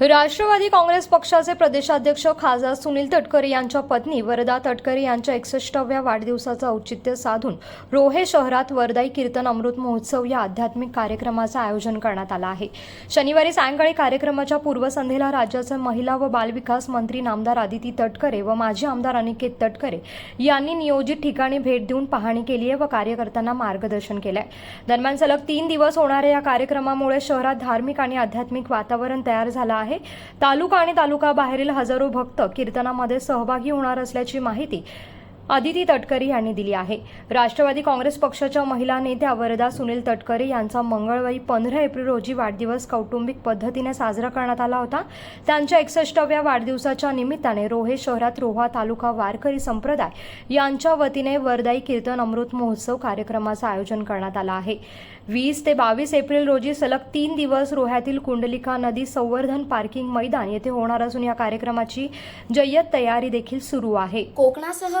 राष्ट्रवादी काँग्रेस पक्षाचे प्रदेशाध्यक्ष खासदार सुनील तटकरे यांच्या पत्नी वरदा तटकरे यांच्या एकसष्टाव्या वाढदिवसाचं औचित्य साधून रोहे शहरात वरदाई कीर्तन अमृत महोत्सव या आध्यात्मिक कार्यक्रमाचं आयोजन करण्यात आलं आहे. शनिवारी सायंकाळी कार्यक्रमाच्या पूर्वसंध्येला राज्याचे महिला व बालविकास मंत्री नामदार आदिती तटकरे व माजी आमदार अनिकेत तटकरे यांनी नियोजित ठिकाणी भेट देऊन पाहणी केली आहे व कार्यकर्त्यांना मार्गदर्शन केलंय. दरम्यान सलग तीन दिवस होणाऱ्या या कार्यक्रमामुळे शहरात धार्मिक आणि आध्यात्मिक वातावरण तयार झालं आहे. तालुका आणि तालुका बाहेरील हजारो भक्त कीर्तनामध्ये सहभागी होणार असल्याची माहिती आदिती तटकरे यांनी दिली आहे. राष्ट्रवादी काँग्रेस पक्षाच्या महिला नेत्या वरदा सुनील तटकरे यांचा मंगळवारी पंधरा एप्रिल रोजी वाढदिवस कौटुंबिक पद्धतीने साजरा करण्यात आला होता. त्यांच्या एकसष्टाव्या वाढदिवसाच्या निमित्ताने रोहे शहरात रोहा तालुका वारकरी संप्रदाय यांच्या वतीने वरदाई कीर्तन अमृत महोत्सव कार्यक्रमाचं आयोजन करण्यात आलं आहे. वीस ते बावीस एप्रिल रोजी सलग तीन दिवस रोह्यातील कुंडलिका नदी संवर्धन पार्किंग मैदान येथे होणार असून या कार्यक्रमाची जय्यत तयारी देखील सुरू आहे. कोकणासह